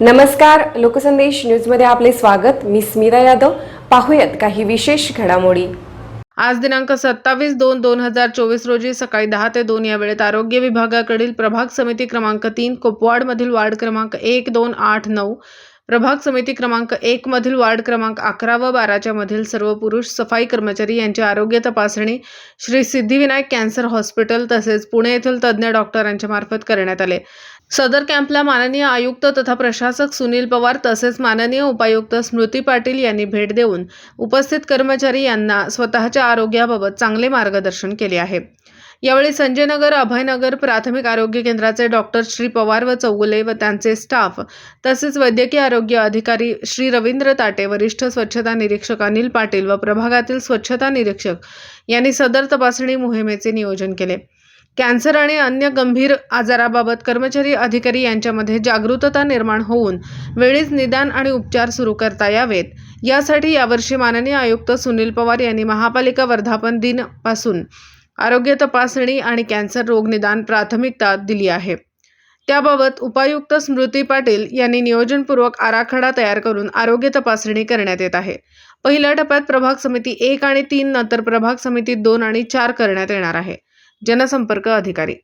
नमस्कार लोकसंदेश न्यूजमध्ये आपले स्वागत. मी स्मिता यादव. पाहूयात काही विशेष घडामोडी. आज दिनांक सत्तावीस दोन दोन हजार चोवीस रोजी सकाळी दहा ते दोन या वेळेत आरोग्य विभागाकडील प्रभाग समिती क्रमांक तीन कोपवाडमधील वार्ड क्रमांक एक दोन आठ नऊ प्रभाग समिती क्रमांक एक मधील वार्ड क्रमांक अकरा व बाराच्या मधील सर्व पुरुष सफाई कर्मचारी यांची आरोग्य तपासणी श्री सिद्धिविनायक कॅन्सर हॉस्पिटल तसेच पुणे येथील तज्ज्ञ डॉक्टरांच्या मार्फत करण्यात आले. सदर कॅम्पला माननीय आयुक्त तथा प्रशासक सुनील पवार तसेच माननीय उपायुक्त स्मृती पाटील यांनी भेट देऊन उपस्थित कर्मचारी यांना स्वतःच्या आरोग्याबाबत चांगले मार्गदर्शन केले आहे. यावेळी संजयनगर अभयनगर प्राथमिक आरोग्य केंद्राचे डॉक्टर श्री पवार व चौगुले व त्यांचे स्टाफ तसेच वैद्यकीय आरोग्य अधिकारी श्री रवींद्र ताटे वरिष्ठ स्वच्छता निरीक्षक अनिल पाटील व प्रभागातील स्वच्छता निरीक्षक यांनी सदर तपासणी मोहिमेचे नियोजन केले. कॅन्सर आणि अन्य गंभीर आजाराबाबत कर्मचारी अधिकारी यांच्यामध्ये जागरूकता निर्माण होऊन वेळीच निदान आणि उपचार सुरू करता यावेत. यासाठी यावर्षी माननीय आयुक्त सुनील पवार यांनी महापालिका वर्धापन दिनपासून आरोग्य तपासणी आणि कॅन्सर रोग निदान प्राथमिकता दिली आहे. त्याबाबत उपायुक्त स्मृती पाटील यांनी नियोजनपूर्वक आराखडा तयार करून आरोग्य तपासणी करण्यात येत आहे. पहिल्या टप्प्यात प्रभाग समिती एक आणि तीन नंतर प्रभाग समिती दोन आणि चार करण्यात येणार आहे. जनसंपर्क अधिकारी